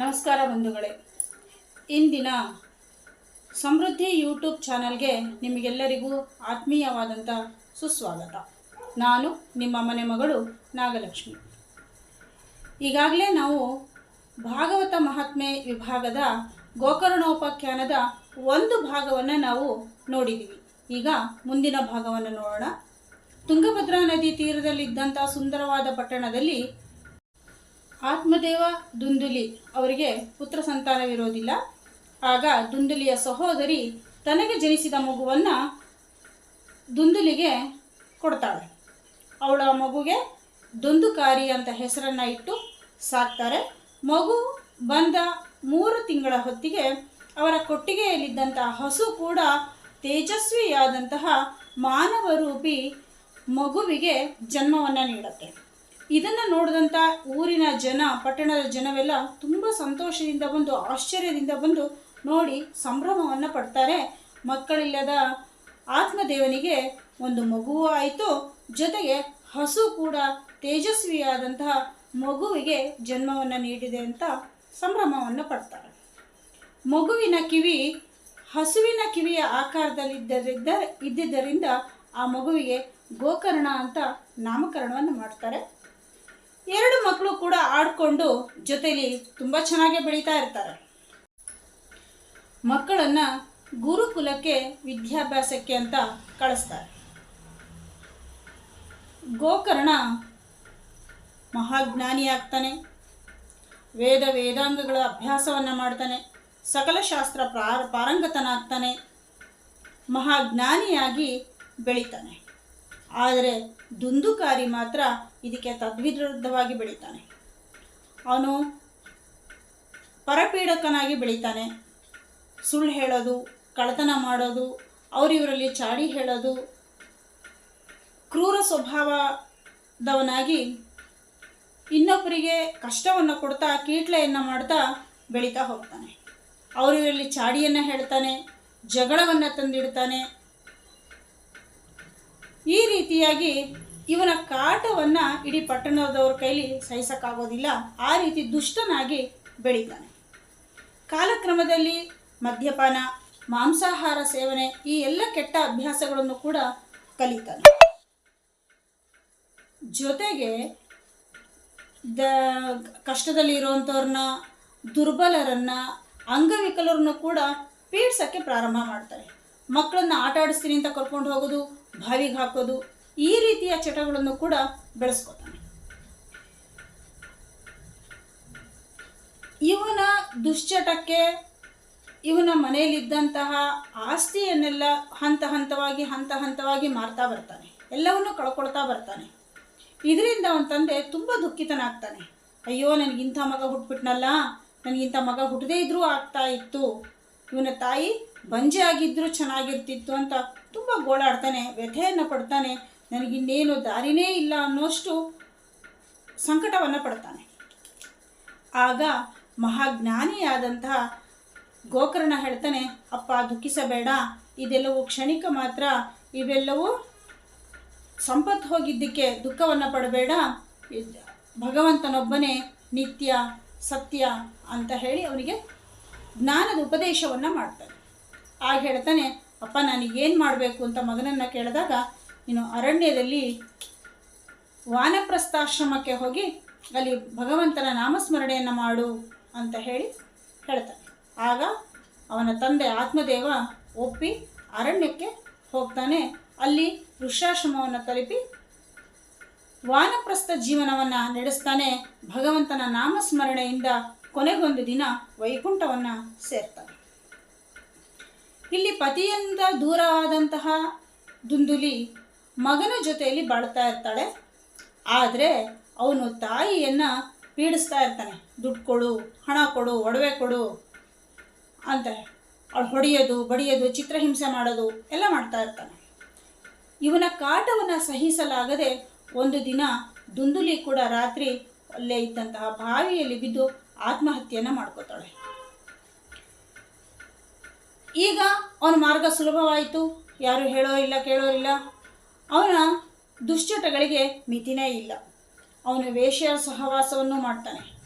ನಮಸ್ಕಾರ ಬಂಧುಗಳೇ. ಇಂದಿನ ಸಮೃದ್ಧಿ ಯೂಟ್ಯೂಬ್ ಚಾನಲ್ಗೆ ನಿಮಗೆಲ್ಲರಿಗೂ ಆತ್ಮೀಯವಾದಂಥ ಸುಸ್ವಾಗತ. ನಾನು ನಿಮ್ಮ ಮನೆ ಮಗಳು ನಾಗಲಕ್ಷ್ಮಿ. ಈಗಾಗಲೇ ನಾವು ಭಾಗವತ ಮಹಾತ್ಮೆ ವಿಭಾಗದ ಗೋಕರ್ಣೋಪಾಖ್ಯಾನದ ಒಂದು ಭಾಗವನ್ನು ನಾವು ನೋಡಿದ್ದೀವಿ ಈಗ ಮುಂದಿನ ಭಾಗವನ್ನು ನೋಡೋಣ. ತುಂಗಭದ್ರಾ ನದಿ ತೀರದಲ್ಲಿದ್ದಂಥ ಸುಂದರವಾದ ಪಟ್ಟಣದಲ್ಲಿ ಆತ್ಮದೇವ ದುಂದುಲಿ ಅವರಿಗೆ ಪುತ್ರ ಸಂತಾನವಿರೋದಿಲ್ಲ ಆಗ ದುಂದುಲಿಯ ಸಹೋದರಿ ತನಗೆ ಜನಿಸಿದ ಮಗುವನ್ನು ದುಂದುಲಿಗೆ ಕೊಡ್ತಾಳೆ. ಅವಳ ಮಗುಗೆ ದುಂದುಕಾರಿ ಅಂತ ಹೆಸರನ್ನು ಇಟ್ಟು ಸಾಕ್ತಾರೆ. ಮಗು ಬಂದ ಮೂರು ತಿಂಗಳ ಹೊತ್ತಿಗೆ ಅವರ ಕೊಟ್ಟಿಗೆಯಲ್ಲಿದ್ದಂತಹ ಹಸು ಕೂಡ ತೇಜಸ್ವಿಯಾದಂತಹ ಮಾನವ ರೂಪಿ ಮಗುವಿಗೆ ಜನ್ಮವನ್ನು ನೀಡುತ್ತೆ. ಇದನ್ನು ನೋಡಿದಂಥ ಊರಿನ ಜನ, ಪಟ್ಟಣದ ಜನವೆಲ್ಲ ತುಂಬ ಸಂತೋಷದಿಂದ ಬಂದು, ಆಶ್ಚರ್ಯದಿಂದ ಬಂದು ನೋಡಿ ಸಂಭ್ರಮವನ್ನು ಪಡ್ತಾರೆ. ಮಕ್ಕಳಿಲ್ಲದ ಆತ್ಮದೇವನಿಗೆ ಒಂದು ಮಗುವು ಆಯಿತು. ಜೊತೆಗೆ ಹಸು ಕೂಡ ತೇಜಸ್ವಿಯಾದಂತಹ ಮಗುವಿಗೆ ಜನ್ಮವನ್ನು ನೀಡಿದೆ ಅಂತ ಸಂಭ್ರಮವನ್ನು ಪಡ್ತಾರೆ. ಮಗುವಿನ ಕಿವಿ ಹಸುವಿನ ಕಿವಿಯ ಆಕಾರದಲ್ಲಿದ್ದರಿಂದ ಇದ್ದಿದ್ದರಿಂದ ಆ ಮಗುವಿಗೆ ಗೋಕರ್ಣ ಅಂತ ನಾಮಕರಣವನ್ನು ಮಾಡ್ತಾರೆ. ಎರಡು ಮಕ್ಕಳು ಕೂಡ ಆಡ್ಕೊಂಡು ಜೊತೆಲಿ ತುಂಬ ಚೆನ್ನಾಗಿ ಬೆಳೀತಾ ಇರ್ತಾರೆ. ಮಕ್ಕಳನ್ನು ಗುರುಕುಲಕ್ಕೆ, ವಿದ್ಯಾಭ್ಯಾಸಕ್ಕೆ ಅಂತ ಕಳಿಸ್ತಾರೆ. ಗೋಕರ್ಣ ಮಹಾಜ್ಞಾನಿ ಆಗ್ತಾನೆ. ವೇದ ವೇದಾಂಗಗಳ ಅಭ್ಯಾಸವನ್ನು ಮಾಡ್ತಾನೆ. ಸಕಲ ಶಾಸ್ತ್ರ ಪ್ರಾರ, ಪಾರಂಗತನಾಗ್ತಾನೆ. ಮಹಾಜ್ಞಾನಿಯಾಗಿ ಬೆಳೀತಾನೆ. ಆದರೆ ದುಂದುಕಾರಿ ಮಾತ್ರ ಇದಕ್ಕೆ ತದ್ವಿರುದ್ಧವಾಗಿ ಬೆಳೀತಾನೆ. ಅವನು ಪರಪೀಡಕನಾಗಿ ಬೆಳೀತಾನೆ. ಸುಳ್ಳು ಹೇಳೋದು ಕಳತನ ಮಾಡೋದು ಅವರಿವರಲ್ಲಿ ಚಾಡಿ ಹೇಳೋದು, ಕ್ರೂರ ಸ್ವಭಾವದವನಾಗಿ ಇನ್ನೊಬ್ಬರಿಗೆ ಕಷ್ಟವನ್ನು ಕೊಡ್ತಾ ಕೀಟ್ಲೆಯನ್ನು ಮಾಡ್ತಾ ಬೆಳೀತಾ ಹೋಗ್ತಾನೆ. ಅವರಿವರಲ್ಲಿ ಚಾಡಿಯನ್ನು ಹೇಳ್ತಾನೆ, ಜಗಳವನ್ನು ತಂದಿಡ್ತಾನೆ. ಈ ರೀತಿಯಾಗಿ ಇವನ ಕಾಟವನ್ನು ಇಡೀ ಪಟ್ಟಣದವ್ರ ಕೈಲಿ ಸಹಿಸೋಕ್ಕಾಗೋದಿಲ್ಲ. ಆ ರೀತಿ ದುಷ್ಟನಾಗಿ ಬೆಳೀತಾನೆ. ಕಾಲಕ್ರಮದಲ್ಲಿ ಮದ್ಯಪಾನ, ಮಾಂಸಾಹಾರ ಸೇವನೆ ಈ ಎಲ್ಲ ಕೆಟ್ಟ ಅಭ್ಯಾಸಗಳನ್ನು ಕೂಡ ಕಲಿತಾನೆ. ಜೊತೆಗೆ ದ ಕಷ್ಟದಲ್ಲಿ ಇರುವಂಥವ್ರನ್ನ ದುರ್ಬಲರನ್ನ, ಅಂಗವಿಕಲರನ್ನು ಕೂಡ ಪೀಡ್ಸೋಕ್ಕೆ ಪ್ರಾರಂಭ ಮಾಡ್ತಾರೆ. ಮಕ್ಕಳನ್ನ ಆಟ ಆಡಿಸ್ತೀನಿ ಅಂತ ಕರ್ಕೊಂಡು ಹೋಗೋದು, ಬಾವಿಗೆ ಹಾಕೋದು ಈ ರೀತಿಯ ಚಟಗಳನ್ನು ಕೂಡ ಬೆಳೆಸ್ಕೊತಾನೆ. ಇವನ ದುಶ್ಚಟಕ್ಕೆ, ಇವನ ಮನೆಯಲ್ಲಿದ್ದಂತಹ ಆಸ್ತಿಯನ್ನೆಲ್ಲ ಹಂತ ಹಂತವಾಗಿ ಹಂತ ಹಂತವಾಗಿ ಮಾರ್ತಾ ಬರ್ತಾನೆ. ಎಲ್ಲವನ್ನೂ ಕಳ್ಕೊಳ್ತಾ ಬರ್ತಾನೆ. ಇದರಿಂದ ಅವನ ತಂದೆ ತುಂಬ ದುಃಖಿತನಾಗ್ತಾನೆ. ಅಯ್ಯೋ ನನಗಿಂಥ ಮಗ ಹುಟ್ಬಿಟ್ನಲ್ಲ ನನಗಿಂಥ ಮಗ ಹುಟ್ಟದೇ ಇದ್ರೂ ಆಗ್ತಾ ಇತ್ತು. ಇವನ ತಾಯಿ ಬಂಜೆ ಆಗಿದ್ದರೂ ಚೆನ್ನಾಗಿರ್ತಿತ್ತು ಅಂತ ತುಂಬ ಗೋಳಾಡ್ತಾನೆ, ವ್ಯಥೆಯನ್ನು ಪಡ್ತಾನೆ. ನನಗಿನ್ನೇನು ದಾರಿನೇ ಇಲ್ಲ ಅನ್ನೋಷ್ಟು ಸಂಕಟವನ್ನು ಪಡ್ತಾನೆ. ಆಗ ಮಹಾಜ್ಞಾನಿಯಾದಂತಹ ಗೋಕರ್ಣ ಹೇಳ್ತಾನೆ, ಅಪ್ಪ, ದುಃಖಿಸಬೇಡ. ಇದೆಲ್ಲವೂ ಕ್ಷಣಿಕ ಮಾತ್ರ. ಇವೆಲ್ಲವೂ ಸಂಪತ್ತು ಹೋಗಿದ್ದಕ್ಕೆ ದುಃಖವನ್ನು ಪಡಬೇಡ. ಭಗವಂತನೊಬ್ಬನೇ ನಿತ್ಯ ಸತ್ಯ ಅಂತ ಹೇಳಿ ಅವನಿಗೆ ಜ್ಞಾನದ ಉಪದೇಶವನ್ನು ಮಾಡ್ತಾನೆ. ಆಗ ಹೇಳ್ತಾನೆ, ಅಪ್ಪ ಏನು ಮಾಡಬೇಕು? ಅಂತ ಮಗನನ್ನು ಕೇಳಿದಾಗ ನೀನು ಅರಣ್ಯದಲ್ಲಿ ವಾನಪ್ರಸ್ಥಾಶ್ರಮಕ್ಕೆ ಹೋಗಿ ಅಲ್ಲಿ ಭಗವಂತನ ನಾಮಸ್ಮರಣೆಯನ್ನು ಮಾಡು ಅಂತ ಹೇಳಿ ಹೇಳ್ತಾನೆ. ಆಗ ಅವನ ತಂದೆ ಆತ್ಮದೇವ ಒಪ್ಪಿ ಅರಣ್ಯಕ್ಕೆ ಹೋಗ್ತಾನೆ. ಅಲ್ಲಿ ವೃಷಾಶ್ರಮವನ್ನು ತಲುಪಿ ವಾನಪ್ರಸ್ಥ ಜೀವನವನ್ನು ನಡೆಸ್ತಾನೆ. ಭಗವಂತನ ನಾಮಸ್ಮರಣೆಯಿಂದ ಕೊನೆಗೊಂದು ದಿನ ವೈಕುಂಠವನ್ನು ಸೇರ್ತಾನೆ. ಇಲ್ಲಿ ಪತಿಯಿಂದ ದೂರವಾದಂತಹ ದುಂದುಲಿ ಮಗನ ಜೊತೆಯಲ್ಲಿ ಬಾಳ್ತಾ ಇರ್ತಾಳೆ. ಆದರೆ ಅವನು ತಾಯಿಯನ್ನು ಪೀಡಿಸ್ತಾ ಇರ್ತಾನೆ. ದುಡ್ಡು ಕೊಡು, ಹಣ ಕೊಡು, ಒಡವೆ ಕೊಡು ಅಂತ ಅವಳು ಹೊಡೆಯೋದು, ಬಡಿಯೋದು, ಚಿತ್ರಹಿಂಸೆ ಮಾಡೋದು ಎಲ್ಲ ಮಾಡ್ತಾ ಇರ್ತಾನೆ. ಇವನ ಕಾಟವನ್ನು ಸಹಿಸಲಾಗದೆ ಒಂದು ದಿನ ದುಂದುಲಿ ಕೂಡ ರಾತ್ರಿ ಅಲ್ಲೇ ಇದ್ದಂತಹ ಬಾವಿಯಲ್ಲಿ ಬಿದ್ದು ಆತ್ಮಹತ್ಯೆಯನ್ನು ಮಾಡ್ಕೋತಾಳೆ. ಈಗ ಅವನ ಮಾರ್ಗ ಸುಲಭವಾಯಿತು. ಯಾರು ಹೇಳೋ ಇಲ್ಲ, ಕೇಳೋ ಇಲ್ಲ. ಅವನ ದುಶ್ಚಟಗಳಿಗೆ ಮಿತಿನೇ ಇಲ್ಲ. ಅವನು ವೇಶ್ಯ ಸಹವಾಸವನ್ನು ಮಾಡ್ತಾನೆ.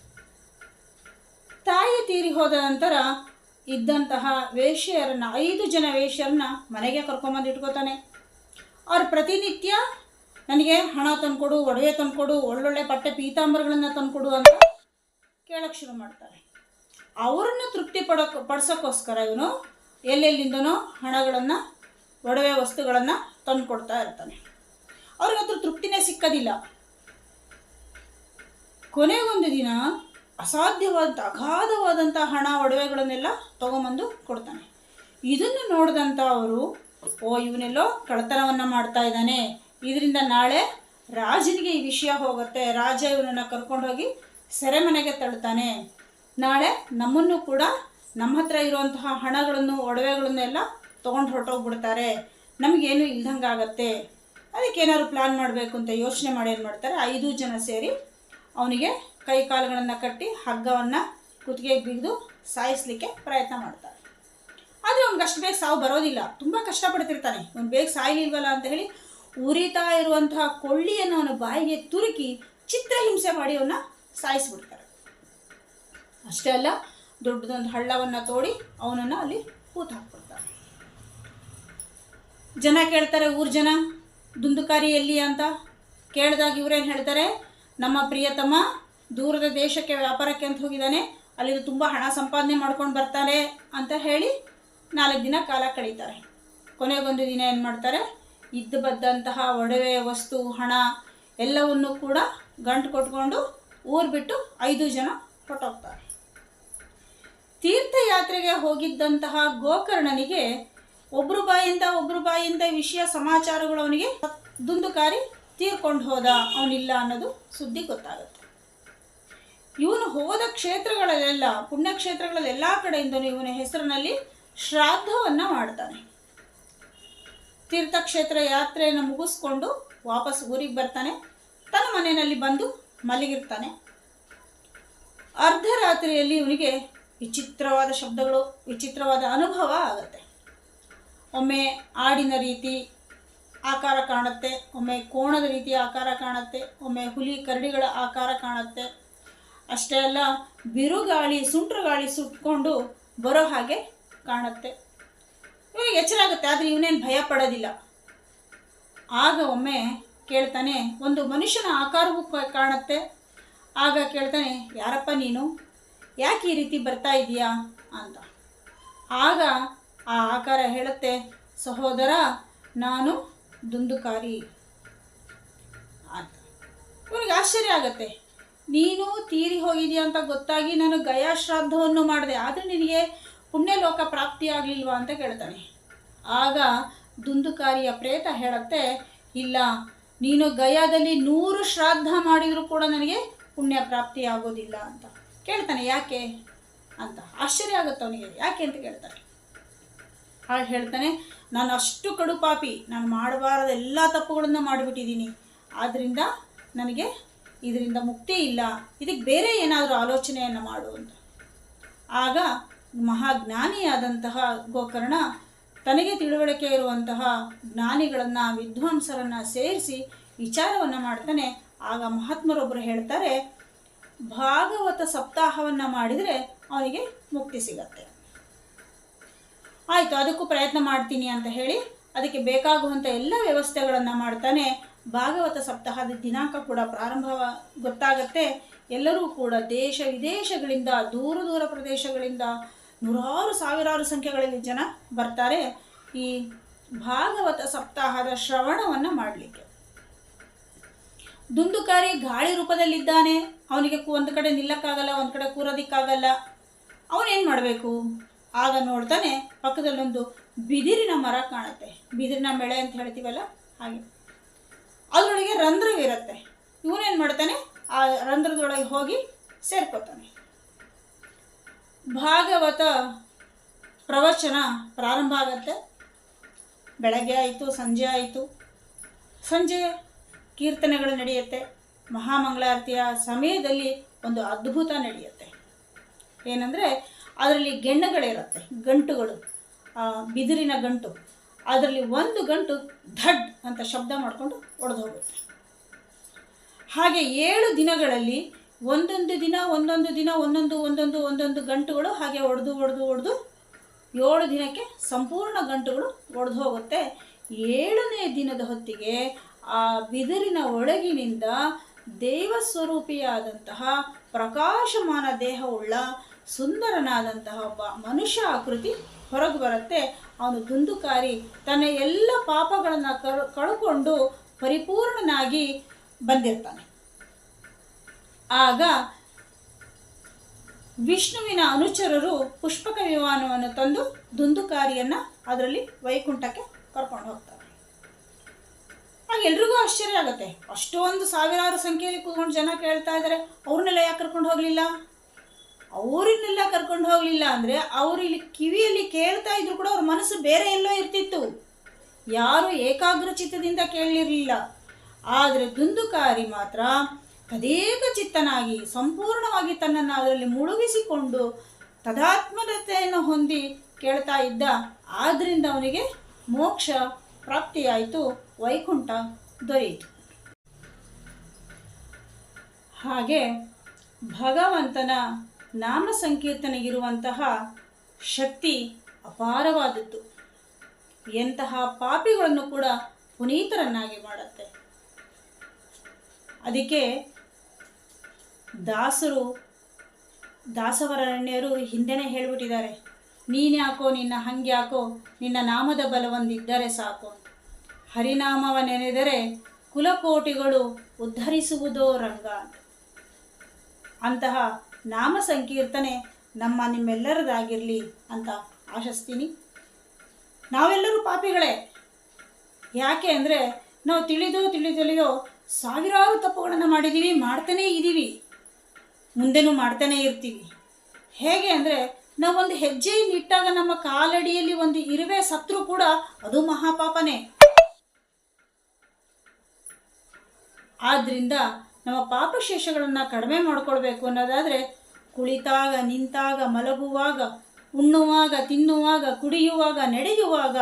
ತಾಯಿ ತೀರಿ ಹೋದ ನಂತರ ಇದ್ದಂತಹ ವೇಶ್ಯರನ್ನು, ಐದು ಜನ ವೇಶ್ಯರನ್ನ ಮನೆಗೆ ಕರ್ಕೊಂಬಂದು ಇಟ್ಕೋತಾನೆ. ಅವ್ರು ಪ್ರತಿನಿತ್ಯ ನನಗೆ ಹಣ ತಂದ್ಕೊಡು, ಒಡವೆ ತಂದ್ಕೊಡು, ಒಳ್ಳೊಳ್ಳೆ ಪಟ್ಟೆ ಪೀತಾಂಬರಗಳನ್ನು ತಂದ್ಕೊಡು ಅಂತ ಕೇಳಕ್ಕೆ ಶುರು ಮಾಡ್ತಾರೆ. ಅವರನ್ನು ತೃಪ್ತಿ ಪಡೋಕ್, ಪಡಿಸೋಕ್ಕೋಸ್ಕರ ಇವನು ಎಲ್ಲೆಲ್ಲಿಂದನೋ ಹಣಗಳನ್ನು ಒಡವೆ ವಸ್ತುಗಳನ್ನು ತಂದು ಕೊಡ್ತಾ ಇರ್ತಾನೆ. ಅವ್ರಿಗಂತೂ ತೃಪ್ತಿನೇ ಸಿಕ್ಕದಿಲ್ಲ. ಕೊನೆಗೊಂದು ದಿನ ಅಸಾಧ್ಯವಾದಂಥ ಅಗಾಧವಾದಂಥ ಹಣ ಒಡವೆಗಳನ್ನೆಲ್ಲ ತೊಗೊಂಬಂದು ಕೊಡ್ತಾನೆ. ಇದನ್ನು ನೋಡಿದಂಥ ಅವರು, ಓ, ಇವನೆಲ್ಲೋ ಕಳತನವನ್ನು ಮಾಡ್ತಾ ಇದ್ದಾನೆ. ಇದರಿಂದ ನಾಳೆ ರಾಜನಿಗೆ ಈ ವಿಷಯ ಹೋಗುತ್ತೆ. ರಾಜ ಇವನನ್ನು ಕರ್ಕೊಂಡೋಗಿ ಸೆರೆಮನೆಗೆ ತಳ್ತಾನೆ. ನಾಳೆ ನಮ್ಮನ್ನು ಕೂಡ ನಮ್ಮ ಹತ್ರ ಇರುವಂತಹ ಹಣಗಳನ್ನು, ಒಡವೆಗಳನ್ನೆಲ್ಲ ತೊಗೊಂಡು ಹೊರಟೋಗ್ಬಿಡ್ತಾರೆ. ನಮಗೇನು ಇಲ್ದಂಗಾಗತ್ತೆ. ಅದಕ್ಕೆ ಏನಾದ್ರು ಪ್ಲ್ಯಾನ್ ಮಾಡಬೇಕು ಅಂತ ಯೋಚನೆ ಮಾಡಿ ಏನು ಮಾಡ್ತಾರೆ? ಐದು ಜನ ಸೇರಿ ಅವನಿಗೆ ಕೈ ಕಾಲುಗಳನ್ನು ಕಟ್ಟಿ ಹಗ್ಗವನ್ನು ಕುತ್ತಿಗೆಗೆ ಬಿಗಿದು ಸಾಯಿಸಲಿಕ್ಕೆ ಪ್ರಯತ್ನ ಮಾಡ್ತಾರೆ. ಆದರೆ ಅವ್ನಿಗೆ ಅಷ್ಟು ಬೇಗ ಸಾವು ಬರೋದಿಲ್ಲ. ತುಂಬ ಕಷ್ಟಪಡ್ತಿರ್ತಾನೆ. ಅವ್ನು ಬೇಗ ಸಾಯಲಿಲ್ವಲ್ಲ ಅಂತ ಹೇಳಿ ಉರಿತಾ ಇರುವಂತಹ ಕೊಳ್ಳಿಯನ್ನು ಅವನ ಬಾಯಿಗೆ ತುರುಕಿ ಚಿತ್ರಹಿಂಸೆ ಮಾಡಿ ಅವನ್ನ ಸಾಯಿಸಿಬಿಡ್ತಾರೆ. ಅಷ್ಟೇ ಅಲ್ಲ, ದೊಡ್ಡದೊಂದು ಹಳ್ಳವನ್ನು ತೋಡಿ ಅವನನ್ನು ಅಲ್ಲಿ ಕೂತ್ ಹಾಕ್ಬಿಡ್ತಾರೆ ಜನ ಕೇಳ್ತಾರೆ ಊರ್ ಜನ? ದುಂದುಕಾರಿ ಎಲ್ಲಿ ಅಂತ ಕೇಳಿದಾಗ ಇವ್ರೇನು ಹೇಳ್ತಾರೆ, ನಮ್ಮ ಪ್ರಿಯತಮ ದೂರದ ದೇಶಕ್ಕೆ, ವ್ಯಾಪಾರಕ್ಕೆ ಅಂತ ಹೋಗಿದ್ದಾನೆ. ಅಲ್ಲಿ ತುಂಬ ಹಣ ಸಂಪಾದನೆ ಮಾಡ್ಕೊಂಡು ಬರ್ತಾನೆ ಅಂತ ಹೇಳಿ ನಾಲ್ಕು ದಿನ ಕಾಲ ಕಳೀತಾರೆ. ಕೊನೆಗೊಂದು ದಿನ ಏನು ಮಾಡ್ತಾರೆ, ಇದ್ದು ಬದ್ದಂತಹ ಒಡವೆ, ವಸ್ತು, ಹಣ ಎಲ್ಲವನ್ನು ಕೂಡ ಗಂಟು ಕೊಟ್ಕೊಂಡು ಊರು ಬಿಟ್ಟು ಐದು ಜನ ಹೊಟ್ಟೋಗ್ತಾರೆ ತೀರ್ಥಯಾತ್ರೆಗೆ ಹೋಗಿದ್ದಂತಹ ಗೋಕರ್ಣನಿಗೆ ಒಬ್ರು ಬಾಯಿಂದ ಒಬ್ರು ಬಾಯಿಂದ ವಿಷಯ ಸಮಾಚಾರಗಳು ಅವನಿಗೆ ದುಂದುಕಾರಿ ತೀರ್ಕೊಂಡು ಹೋದ. ಅವನಿಲ್ಲ ಅನ್ನೋದು ಸುದ್ದಿ ಗೊತ್ತಾಗುತ್ತೆ. ಇವನು ಹೋದ ಕ್ಷೇತ್ರಗಳಲ್ಲೆಲ್ಲ ಪುಣ್ಯಕ್ಷೇತ್ರಗಳಲ್ಲಿ ಎಲ್ಲ ಕಡೆಯಿಂದನೂ ಇವನ ಹೆಸರಿನಲ್ಲಿ ಶ್ರಾದ್ದವನ್ನು ಮಾಡ್ತಾನೆ. ತೀರ್ಥಕ್ಷೇತ್ರ ಯಾತ್ರೆಯನ್ನು ಮುಗಿಸ್ಕೊಂಡು ವಾಪಸ್ ಊರಿಗೆ ಬರ್ತಾನೆ. ತನ್ನ ಮನೆಯಲ್ಲಿ ಬಂದು ಮಲಗಿರ್ತಾನೆ. ಅರ್ಧರಾತ್ರಿಯಲ್ಲಿ ಇವನಿಗೆ ವಿಚಿತ್ರವಾದ ಶಬ್ದಗಳು, ವಿಚಿತ್ರವಾದ ಅನುಭವ ಆಗುತ್ತೆ. ಒಮ್ಮೆ ಆಡಿನ ರೀತಿ ಆಕಾರ ಕಾಣುತ್ತೆ, ಒಮ್ಮೆ ಕೋಣದ ರೀತಿ ಆಕಾರ ಕಾಣುತ್ತೆ, ಒಮ್ಮೆ ಹುಲಿ ಕರಡಿಗಳ ಆಕಾರ ಕಾಣುತ್ತೆ. ಅಷ್ಟೇ ಅಲ್ಲ, ಬಿರುಗಾಳಿ ಸುಂಟ್ರು ಗಾಳಿ ಸುಟ್ಕೊಂಡು ಬರೋ ಹಾಗೆ ಕಾಣುತ್ತೆ. ಇವನಿಗೆ ಎಚ್ಚರ ಆಗುತ್ತೆ, ಆದರೆ ಇವನೇನು ಭಯ ಪಡೋದಿಲ್ಲ. ಆಗ ಒಮ್ಮೆ ಕೇಳ್ತಾನೆ, ಒಂದು ಮನುಷ್ಯನ ಆಕಾರವೂ ಕಾಣುತ್ತೆ. ಆಗ ಕೇಳ್ತಾನೆ, ಯಾರಪ್ಪ ನೀನು? ಯಾಕೆ ಈ ರೀತಿ ಬರ್ತಾ ಇದೀಯಾ? ಅಂತ. ಆಗ ಆ ಆಕಾರ ಹೇಳುತ್ತೆ, ಸಹೋದರ, ನಾನು ದುಂದುಕಾರಿ. ಅಂತ ಆಶ್ಚರ್ಯ ಆಗತ್ತೆ. ನೀನು ತೀರಿ ಹೋಗಿದೆಯಾ ಅಂತ ಗೊತ್ತಾಗಿ ನಾನು ಗಯಾ ಶ್ರಾದ್ದವನ್ನು ಮಾಡಿದೆ. ಆದರೆ ನಿನಗೆ ಪುಣ್ಯಲೋಕ ಪ್ರಾಪ್ತಿಯಾಗಲಿಲ್ವಾ ಅಂತ ಕೇಳ್ತಾನೆ. ಆಗ ದುಂದುಕಾರಿಯ ಪ್ರೇತ ಹೇಳುತ್ತೆ, ಇಲ್ಲ, ನೀನು ಗಯಾದಲ್ಲಿ ನೂರು ಶ್ರಾದ್ದ ಮಾಡಿದರೂ ಕೂಡ ನನಗೆ ಪುಣ್ಯ ಪ್ರಾಪ್ತಿ ಆಗೋದಿಲ್ಲ ಅಂತ. ಕೇಳ್ತಾನೆ, ಯಾಕೆ? ಅಂತ. ಆಶ್ಚರ್ಯ ಆಗುತ್ತೆ ಅವನಿಗೆ. ಯಾಕೆ ಅಂತ ಕೇಳ್ತಾನೆ. ಹಾಗೆ ಹೇಳ್ತಾನೆ, ನಾನು ಅಷ್ಟು ಕಡು ಪಾಪಿ, ನಾನು ಮಾಡಬಾರದ ಎಲ್ಲ ತಪ್ಪುಗಳನ್ನು ಮಾಡಿಬಿಟ್ಟಿದ್ದೀನಿ. ಆದ್ದರಿಂದ ನನಗೆ ಇದರಿಂದ ಮುಕ್ತಿ ಇಲ್ಲ. ಇದಕ್ಕೆ ಬೇರೆ ಏನಾದರೂ ಆಲೋಚನೆಯನ್ನು ಮಾಡು ಅಂತ. ಆಗ ಮಹಾಜ್ಞಾನಿಯಾದಂತಹ ಗೋಕರ್ಣ ತನಗೆ ತಿಳುವಳಿಕೆ ಇರುವಂತಹ ಜ್ಞಾನಿಗಳನ್ನು, ವಿದ್ವಾಂಸರನ್ನು ಸೇರಿಸಿ ವಿಚಾರವನ್ನು ಮಾಡ್ತಾನೆ. ಆಗ ಮಹಾತ್ಮರೊಬ್ಬರು ಹೇಳ್ತಾರೆ, ಭಾಗವತ ಸಪ್ತಾಹವನ್ನು ಮಾಡಿದರೆ ಅವನಿಗೆ ಮುಕ್ತಿ ಸಿಗತ್ತೆ. ಆಯಿತು, ಅದಕ್ಕೂ ಪ್ರಯತ್ನ ಮಾಡ್ತೀನಿ ಅಂತ ಹೇಳಿ ಅದಕ್ಕೆ ಬೇಕಾಗುವಂಥ ಎಲ್ಲ ವ್ಯವಸ್ಥೆಗಳನ್ನು ಮಾಡ್ತಾನೆ. ಭಾಗವತ ಸಪ್ತಾಹದ ದಿನಾಂಕ ಕೂಡ ಪ್ರಾರಂಭ ಗೊತ್ತಾಗತ್ತೆ. ಎಲ್ಲರೂ ಕೂಡ ದೇಶ ವಿದೇಶಗಳಿಂದ, ದೂರ ದೂರ ಪ್ರದೇಶಗಳಿಂದ ನೂರಾರು ಸಾವಿರಾರು ಸಂಖ್ಯೆಗಳಲ್ಲಿ ಜನ ಬರ್ತಾರೆ ಈ ಭಾಗವತ ಸಪ್ತಾಹದ ಶ್ರವಣವನ್ನು ಮಾಡಲಿಕ್ಕೆ. ದುಂದುಕಾರಿ ಗಾಳಿ ರೂಪದಲ್ಲಿದ್ದಾನೆ. ಅವನಿಗೆ ಒಂದು ಕಡೆ ನಿಲ್ಲಕ್ಕಾಗಲ್ಲ, ಒಂದು ಕಡೆ ಕೂರೋದಿಕ್ಕಾಗಲ್ಲ. ಅವನೇನು ಮಾಡಬೇಕು? ಆಗ ನೋಡ್ತಾನೆ ಪಕ್ಕದಲ್ಲೊಂದು ಬಿದಿರಿನ ಮರ ಕಾಣುತ್ತೆ. ಬಿದಿರಿನ ಬೆಳೆ ಅಂತ ಹೇಳ್ತೀವಲ್ಲ? ಹಾಗೆ. ಅದರೊಳಗೆ ರಂಧ್ರವಿರುತ್ತೆ. ಇವನೇನು ಮಾಡ್ತಾನೆ? ಆ ರಂಧ್ರದೊಳಗೆ ಹೋಗಿ ಸೇರ್ಕೋತಾನೆ. ಭಾಗವತ ಪ್ರವಚನ ಪ್ರಾರಂಭ ಆಗತ್ತೆ. ಬೆಳಗ್ಗೆ ಆಯಿತು, ಸಂಜೆ ಆಯಿತು. ಸಂಜೆ ಕೀರ್ತನೆಗಳು ನಡೆಯುತ್ತೆ. ಮಹಾಮಂಗಳಾರತಿಯ ಸಮಯದಲ್ಲಿ ಒಂದು ಅದ್ಭುತ ನಡೆಯುತ್ತೆ. ಏನಂದರೆ ಅದರಲ್ಲಿ ಗೆಣ್ಣಗಳಿರುತ್ತೆ ಗಂಟುಗಳು ಬಿದಿರಿನ ಗಂಟು. ಅದರಲ್ಲಿ ಒಂದು ಗಂಟು ಧಡ್ ಅಂತ ಶಬ್ದ ಮಾಡಿಕೊಂಡು ಒಡೆದು ಹೋಗುತ್ತೆ. ಹಾಗೆ ಏಳು ದಿನಗಳಲ್ಲಿ ಒಂದೊಂದು ದಿನ ಒಂದೊಂದು ದಿನ, ಒಂದೊಂದು ಒಂದೊಂದು ಒಂದೊಂದು ಗಂಟುಗಳು ಹಾಗೆ ಒಡೆದು ಒಡೆದು ಒಡೆದು ಏಳು ದಿನಕ್ಕೆ ಸಂಪೂರ್ಣ ಗಂಟುಗಳು ಒಡೆದು ಹೋಗುತ್ತೆ. ಏಳನೇ ದಿನದ ಹೊತ್ತಿಗೆ ಆ ಬಿದಿರಿನ ಒಳಗಿನಿಂದ ದೇವ ಸ್ವರೂಪಿಯಾದಂತಹ ಪ್ರಕಾಶಮಾನ ದೇಹವುಳ್ಳ ಸುಂದರನಾದಂತಹ ಒಬ್ಬ ಮನುಷ್ಯ ಆಕೃತಿ ಹೊರಗೆ ಬರುತ್ತೆ. ಅವನು ದುಂದುಕಾರಿ ತನ್ನ ಎಲ್ಲ ಪಾಪಗಳನ್ನು ಕಳು ಕಳ್ಕೊಂಡು ಪರಿಪೂರ್ಣನಾಗಿ ಬಂದಿರ್ತಾನೆ. ಆಗ ವಿಷ್ಣುವಿನ ಅನುಚರರು ಪುಷ್ಪಕ ವಿಮಾನವನ್ನು ತಂದು ದುಂದುಕಾರಿಯನ್ನು ಅದರಲ್ಲಿ ವೈಕುಂಠಕ್ಕೆ ಕರ್ಕೊಂಡು ಹೋಗ್ತಾರೆ. ಆಗ ಎಲ್ರಿಗೂ ಆಶ್ಚರ್ಯ ಆಗುತ್ತೆ. ಅಷ್ಟೊಂದು ಸಾವಿರಾರು ಸಂಖ್ಯೆಯಲ್ಲಿ ಕೂತ್ಕೊಂಡು ಜನ ಕೇಳ್ತಾ ಇದ್ದಾರೆ ಅವ್ರನ್ನೆಲ್ಲ ಯಾಕೆ ಕರ್ಕೊಂಡು ಹೋಗಲಿಲ್ಲ? ಅವರನ್ನೆಲ್ಲ ಕರ್ಕೊಂಡು ಹೋಗಲಿಲ್ಲ ಅಂದರೆ ಅವರು ಇಲ್ಲಿ ಕಿವಿಯಲ್ಲಿ ಕೇಳ್ತಾ ಇದ್ರು ಕೂಡ ಅವ್ರ ಮನಸ್ಸು ಬೇರೆ ಎಲ್ಲೋ ಇರ್ತಿತ್ತು. ಯಾರು ಏಕಾಗ್ರ ಚಿತ್ತದಿಂದ ಕೇಳಿರಲಿಲ್ಲ ಆದರೆ ದುಂದುಕಾರಿ ಮಾತ್ರ ತದೇಕ ಚಿತ್ತನಾಗಿ ಸಂಪೂರ್ಣವಾಗಿ ತನ್ನನ್ನು ಅದರಲ್ಲಿ ಮುಳುಗಿಸಿಕೊಂಡು ತದಾತ್ಮದತೆಯನ್ನು ಹೊಂದಿ ಕೇಳ್ತಾ ಇದ್ದ. ಆದ್ದರಿಂದ ಅವನಿಗೆ ಮೋಕ್ಷ ಪ್ರಾಪ್ತಿಯಾಯಿತು, ವೈಕುಂಠ ದೊರೆಯಿತು. ಹಾಗೆ ಭಗವಂತನ ನಾಮ ಸಂಕೀರ್ತನೆಗಿರುವಂತಹ ಶಕ್ತಿ ಅಪಾರವಾದದ್ದು. ಎಂತಹ ಪಾಪಿಗಳನ್ನು ಕೂಡ ಪುನೀತರನ್ನಾಗಿ ಮಾಡುತ್ತೆ. ಅದಕ್ಕೆ ದಾಸರು ದಾಸವರಣ್ಯರು ಹಿಂದೆನೇ ಹೇಳಿಬಿಟ್ಟಿದ್ದಾರೆ. ನೀನ್ಯಾಕೋ ನಿನ್ನ ಹಂಗ್ಯಾಕೋ, ನಿನ್ನ ನಾಮದ ಬಲವೊಂದಿದ್ದರೆ ಸಾಕು ಹರಿನಾಮವ ನೆನೆದರೆ ಕುಲಕೋಟಿಗಳು ಉದ್ಧರಿಸುವುದೋ ರಂಗ ಅಂತ. ಅಂತಹ ನಾಮ ಸಂಕೀರ್ತನೆ ನಮ್ಮ ನಿಮ್ಮೆಲ್ಲರದಾಗಿರಲಿ ಅಂತ ಆಶಿಸ್ತೀನಿ. ನಾವೆಲ್ಲರೂ ಪಾಪಿಗಳೇ. ಯಾಕೆ ಅಂದರೆ ನಾವು ತಿಳಿದು ತಿಳಿದಲಿಯೋ ಸಾವಿರಾರು ತಪ್ಪುಗಳನ್ನು ಮಾಡಿದ್ದೀವಿ ಮಾಡ್ತಾನೇ ಇದ್ದೀವಿ ಮುಂದೆನೂ ಮಾಡ್ತಾನೇ ಇರ್ತೀವಿ. ಹೇಗೆ ಅಂದರೆ ನಾವೊಂದು ಹೆಜ್ಜೆ ಇಟ್ಟಾಗ ನಮ್ಮ ಕಾಲಡಿಯಲ್ಲಿ ಒಂದು ಇರುವೆ ಸತ್ರು ಕೂಡ ಅದು ಮಹಾಪಾಪನೇ. ಆದ್ದರಿಂದ ನಮ್ಮ ಪಾಪಶೇಷಗಳನ್ನು ಕಡಿಮೆ ಮಾಡಿಕೊಳ್ಬೇಕು ಅನ್ನೋದಾದರೆ ಕುಳಿತಾಗ, ನಿಂತಾಗ, ಮಲಗುವಾಗ, ಉಣ್ಣುವಾಗ, ತಿನ್ನುವಾಗ, ಕುಡಿಯುವಾಗ, ನಡೆಯುವಾಗ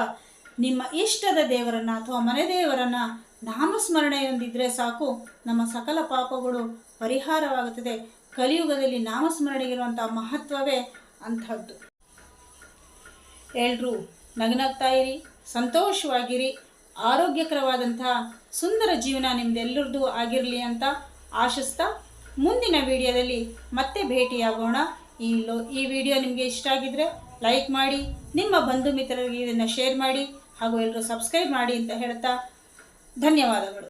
ನಿಮ್ಮ ಇಷ್ಟದ ದೇವರನ್ನು ಅಥವಾ ಮನೆ ದೇವರನ್ನು ನಾಮಸ್ಮರಣೆಯೊಂದಿದ್ರೆ ಸಾಕು. ನಮ್ಮ ಸಕಲ ಪಾಪಗಳು ಪರಿಹಾರವಾಗುತ್ತದೆ. ಕಲಿಯುಗದಲ್ಲಿ ನಾಮಸ್ಮರಣೆಗಿರುವಂಥ ಮಹತ್ವವೇ ಅಂಥದ್ದು. ಎಲ್ರೂ ನಗನಗ್ತಾ ಇರಿ, ಸಂತೋಷವಾಗಿರಿ, ಆರೋಗ್ಯಕರವಾದಂತಹ ಸುಂದರ ಜೀವನ ನಿಮ್ದೆಲ್ಲರದ್ದು ಆಗಿರಲಿ ಅಂತ ಆಶಿಸ್ತಾ ಮುಂದಿನ ವಿಡಿಯೋದಲ್ಲಿ ಮತ್ತೆ ಭೇಟಿಯಾಗೋಣ. ಈ ಲೋ, ಈ ವಿಡಿಯೋ ನಿಮಗೆ ಇಷ್ಟ ಆಗಿದ್ರೆ ಲೈಕ್ ಮಾಡಿ, ನಿಮ್ಮ ಬಂಧು ಮಿತ್ರರಿಗೆ ಇದನ್ನು ಶೇರ್ ಮಾಡಿ ಹಾಗೂ ಎಲ್ಲರೂ ಸಬ್ಸ್ಕ್ರೈಬ್ ಮಾಡಿ ಅಂತ ಹೇಳ್ತಾ ಧನ್ಯವಾದಗಳು.